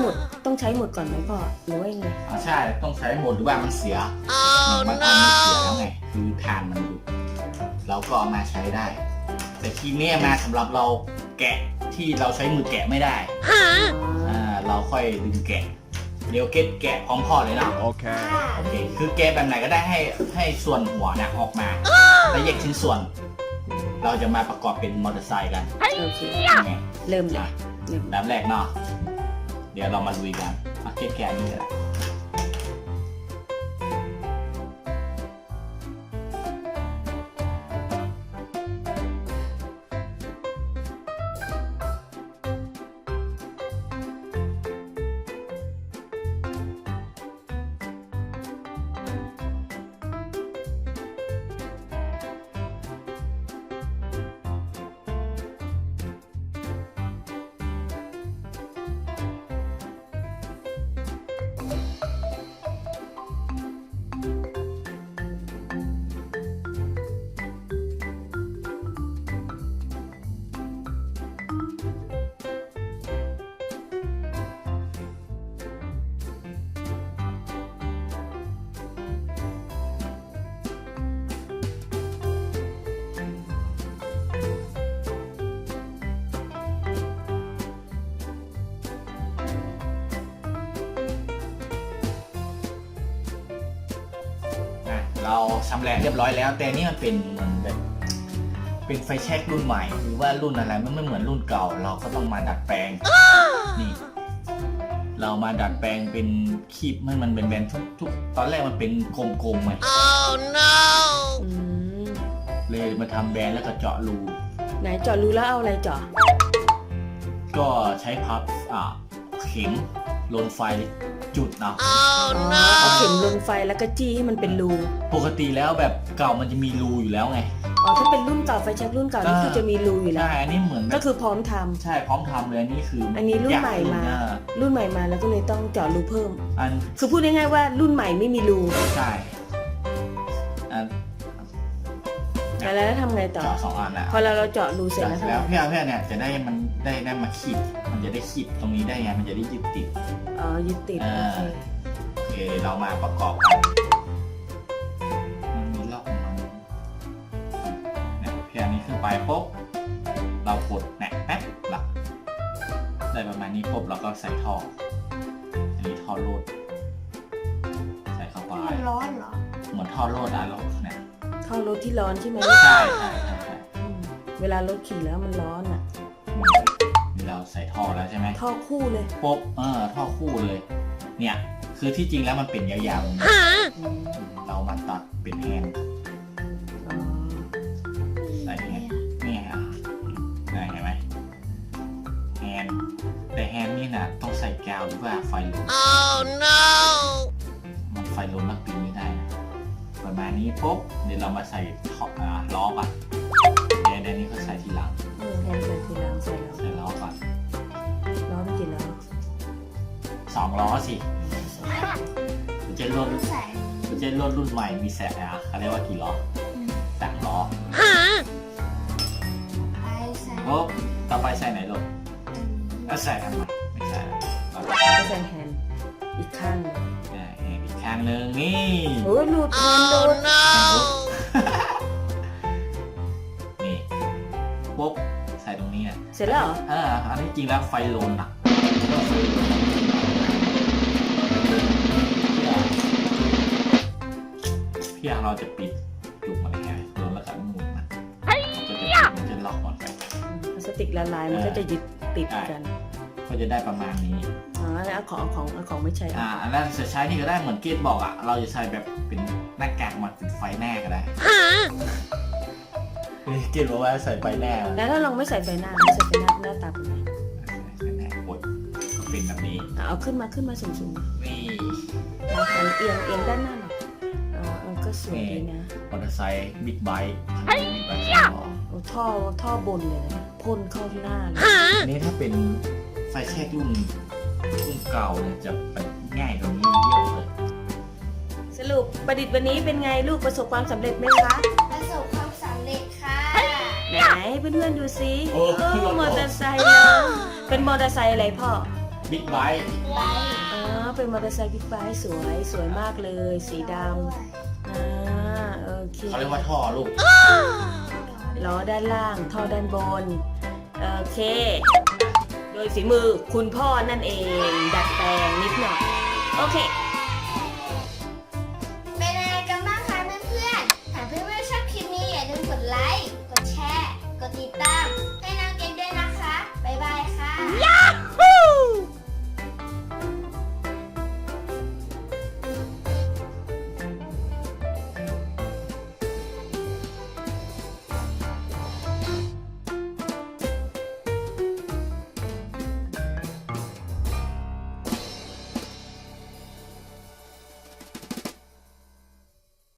มดก่อนไหมพ่อหรือว่ายังไงอ่าใช่ต้องใช้หมดหรือว่ามันเสียบางอันมันเสียแล้วไงคือทานมันอยู่เราก็เอามาใช้ได้ แต่ครีมเนี้มาสำหรับเราแกะที่เราใช้มือแกะไม่ได้อ่าเราค่อยดึงแกะ เดี๋ยวเก็ตแกะพร้อมพ่อเลยเนาะ Okay. โอเค คือแกะแบบไหนก็ได้ให้ให้ส่วนหัวนะออกมา แล้วแยกชิ้นส่วน เราจะมาประกอบเป็นมอเตอร์ไซค์กันโอเคไงเริ่มเลยอะเริ่มแบบแรกเนาะ เดี๋ยวเรามาลุยกันมาเก็บแกนนี่แหละ เราชำแหละเรียบร้อยแล้ว แต่นี่มันเป็นเหมือนแบบเป็นไฟแช็กรุ่นใหม่ หรือว่ารุ่นอะไรมันไม่เหมือนรุ่นเก่า เราก็ต้องมาดัดแปลงนี่ เรามาดัดแปลงเป็นคีบให้มันเป็นแบนๆทุกทุกตอนแรกมันเป็นกลมๆไงอืมเลยมาทำแบนแล้วก็เจาะรูไหนเจาะรูแล้วเอาอะไรเจาะก็ใช้พับอ่าเข็มลนไฟ จุดเนาะอ๋อเอาเข็มลนไฟแล้วก็จี้ให้มันเป็นรู ปกติแล้วแบบเก่ามันจะมีรูอยู่แล้วไง อ๋อถ้าเป็นรุ่นเก่าไฟแช็กรุ่นเก่านี่อ่าคือจะมีรูอยู่แล้ว ใช่ อันนี้เหมือนแบก็บคือพร้อมทำใช่พร้อมทำเลยอันนี้คืออัอันนี้รุ่นใหม่มา รุ่นใหม่มาแล้วก็เลยต้องเจาะรูเพิ่ม อันคือพูดง่ายๆว่ารุ่นใหม่ไม่มีรู ใช่อันแล้วทำไงต่อเจาะสองอันแหละพอเราเราเจาะรูเสร็จเสร็แล้วจทำแล้วไงเพื่อนเพื่อนเนี่ยจะได้มัน ได้ได้มาขีด มันจะได้ขีดตรงนี้ได้ไง มันจะได้ยึดติด อ๋อยึดติดอ่าโอเคโอเค เรามาประกอบกันมันมีล็อกของมันเนี่ยเพียงนี้ขึ้นไปปุ๊บ เรากดแหนกแป๊บหลักได้ประมาณนี้ปุ๊บเราก็ใส่ท่อ อันนี้ท่อโลด ใส่เข้าไปมันร้อนเหรอ เหมือนท่อโลดอะเราเนี่ยเข้ารถที่ร้อนใช่ไหมใช่ใช่ใช่ใช่อืมเวลารถขี่แล้วมันร้อนอะนี่ เราใส่ท่อแล้วใช่ไหมท่อคู่เลยปุ๊บเออท่อคู่เลย เนี่ยคือที่จริงแล้วมันเป็นยาวๆอย่างนี้อืมเรามาตัดเป็นแฮนด์อ๋อใส่แฮนด์นี่อะนี่เห็นไหมแฮนด์แต่แฮนด์นี่นะต้องใส่กาวหรือว่าไฟลนมันไฟลนนักปีนไม่ได้นะประมาณนี้ปุ๊บเดี๋ยวเรามาใส่ท่ออ่าล้อก่อนเดี๋ยวเดี๋ยวนี้เขาใส่ทีหลังเออแทนใส่ทีหลังใส่ สองล้อสิมันจะรถใส่มันจะรถรุ่นใหม่มีแสกอะเขาเรียกว่ากี่ล้อสามล้อไปใส่ปุ๊บต่อไปใส่ไหนลูกก็ใส่ทำไมไม่ใส่แล้วเราก็ก็ใส่แฮนด์อีกข้างหนึ่งใส่แฮนด์อีกข้างหนึ่งนี่โอ้ยหลุดแฮนด์หลุดนี่ปุ๊บใส่ตรงนี้อะเสร็จแล้วเหรอเอออันนี้จริงแล้วไฟลนอะ พี่อาเราจะปิดจุกมันยังไงโดนแล้วก็หมุนมันมันก็จะมันจะล็อกก่อนไปพลาสติกละลายมันก็จะยึดติดกัน ก็จะได้ประมาณนี้อ๋อแล้วเอาของเอาของเอาของไม่ใช่อ่าอันนั้นจะใช้นี่ก็ได้เหมือนเกตบอกอะ เราจะใช้แบบเป็นหน้ากากมาเป็นไฟแน่ก็ได้เฮ้ยเกตบอกว่าใส่ไฟแน่แล้วถ้าลองไม่ใส่ใบหน้าไม่ใส่ใบหน้าหน้าตาเป็นไงไฟแน่โอ๊ยก็เป็นแบบนี้อะเอาขึ้นมาขึ้นมาสูงนี่ๆเอาหันเอียงเอียงด้านหน้าหน่ อยเออเออก็สวยดีนะมอเตอร์ไซค์บิ๊กไบค์บิ๊กไบค์โอ้ท่อท่อบนเลยนะพ่นเข้าที่หน้าเลยอันนี้ถ้าเป็นไฟแช็กรุ่นรุ่นเก่าเนี่ยจะเป็นง่ายกว่านี้เยอะเลย สรุปประดิษฐ์วันนี้เป็นไงลูกประสบความสำเร็จไหมคะ ประสบความสำเร็จค่ะ ไหนเพื่อนๆดูสิโอ้เออมอเตอร์ไซค์เนอะเป็นมอเตอร์ไซค์อะไรพ่อ บิ๊กไบค์ไว้เออเป็นมอเตอร์ไซค์บิ๊กไบค์สวยสวยมากเลย สีดำอ่าโอเคเขาเรียกว่าท่อลูกล้อด้านล่าง ท่อด้านบน โอเค โดยฝีมือคุณพ่อนั่นเอง ดัดแปลงนิดหน่อย โอเค